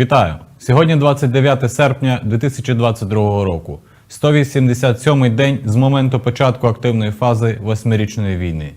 Вітаю! Сьогодні 29 серпня 2022 року. 187-й день з моменту початку активної фази восьмирічної війни.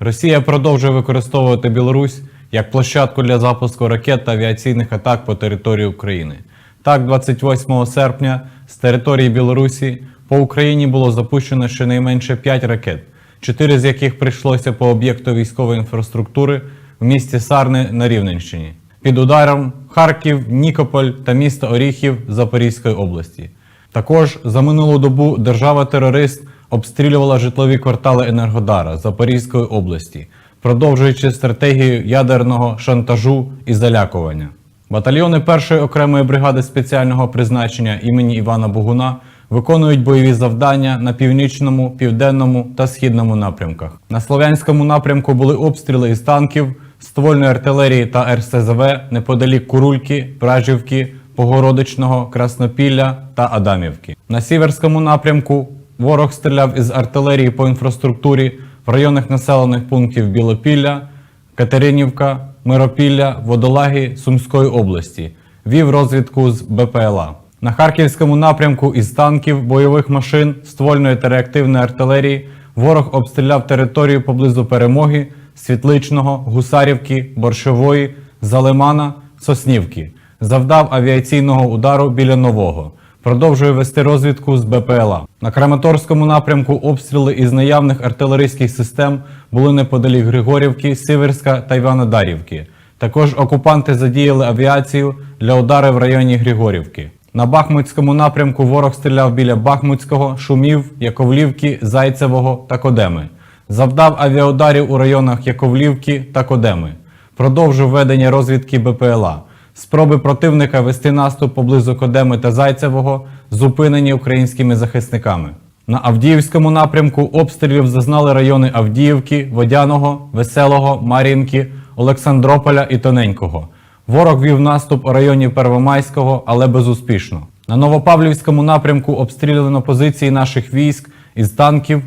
Росія продовжує використовувати Білорусь як площадку для запуску ракет та авіаційних атак по території України. Так, 28 серпня з території Білорусі по Україні було запущено щонайменше 5 ракет, 4 з яких прийшлося по об'єкту військової інфраструктури в місті Сарни на Рівненщині. Під ударом Харків, Нікополь та місто Оріхів Запорізької області. Також за минулу добу держава-терорист обстрілювала житлові квартали Енергодара Запорізької області, продовжуючи стратегію ядерного шантажу і залякування. Батальйони першої окремої бригади спеціального призначення імені Івана Богуна виконують бойові завдання на північному, південному та східному напрямках. На слов'янському напрямку були обстріли із танків, ствольної артилерії та РСЗВ неподалік Курульки, Пражівки, Погородичного, Краснопілля та Адамівки. На сіверському напрямку ворог стріляв із артилерії по інфраструктурі в районах населених пунктів Білопілля, Катеринівка, Миропілля, Водолаги Сумської області. Вів розвідку з БПЛА. На Харківському напрямку із танків, бойових машин, ствольної та реактивної артилерії ворог обстріляв територію поблизу перемоги, Світличного, Гусарівки, Борщової, Залимана, Соснівки. Завдав авіаційного удару біля нового. Продовжує вести розвідку з БПЛА. На Краматорському напрямку обстріли із наявних артилерійських систем були неподалік Григорівки, Сіверська та Іванодарівки. Також окупанти задіяли авіацію для удару в районі Григорівки. На Бахмутському напрямку ворог стріляв біля Бахмутського, Шумів, Яковлівки, Зайцевого та Кодеми. Завдав авіаударів у районах Яковлівки та Кодеми. Продовжив ведення розвідки БПЛА. Спроби противника вести наступ поблизу Кодеми та Зайцевого зупинені українськими захисниками. На Авдіївському напрямку обстрілів зазнали райони Авдіївки, Водяного, Веселого, Мар'їнки, Олександрополя і Тоненького. Ворог вів наступ у районі Первомайського, але безуспішно. На Новопавлівському напрямку обстріляно позиції наших військ із танків,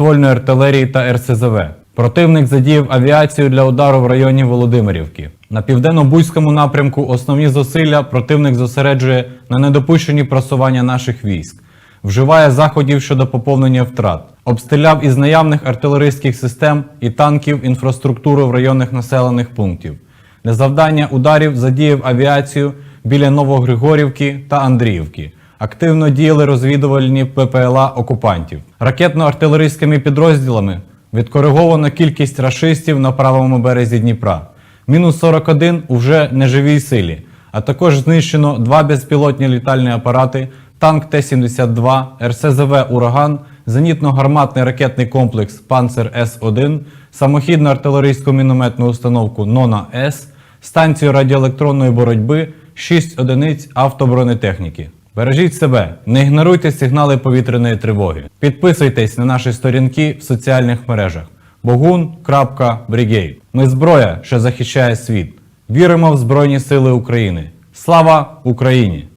ствольної артилерії та РСЗВ. Противник задіяв авіацію для удару в районі Володимирівки. На південно-бузькому напрямку основні зусилля противник зосереджує на недопущенні просування наших військ, вживає заходів щодо поповнення втрат, обстріляв із наявних артилерійських систем і танків інфраструктуру в районах населених пунктів. Для завдання ударів задіяв авіацію біля Новогригорівки та Андріївки. Активно діяли розвідувальні ППЛА окупантів. Ракетно-артилерійськими підрозділами відкориговано кількість рашистів на правому березі Дніпра. Мінус 41 у вже неживій силі, а також знищено два безпілотні літальні апарати, танк Т-72, РСЗВ Ураган, зенітно-гарматний ракетний комплекс Панцер С-1, самохідну артилерійську мінометну установку Нона С, станцію радіоелектронної боротьби, 6 одиниць автобронетехніки. Бережіть себе, не ігноруйте сигнали повітряної тривоги. Підписуйтесь на наші сторінки в соціальних мережах bogun.brigade. Ми зброя, що захищає світ. Віримо в Збройні Сили України. Слава Україні!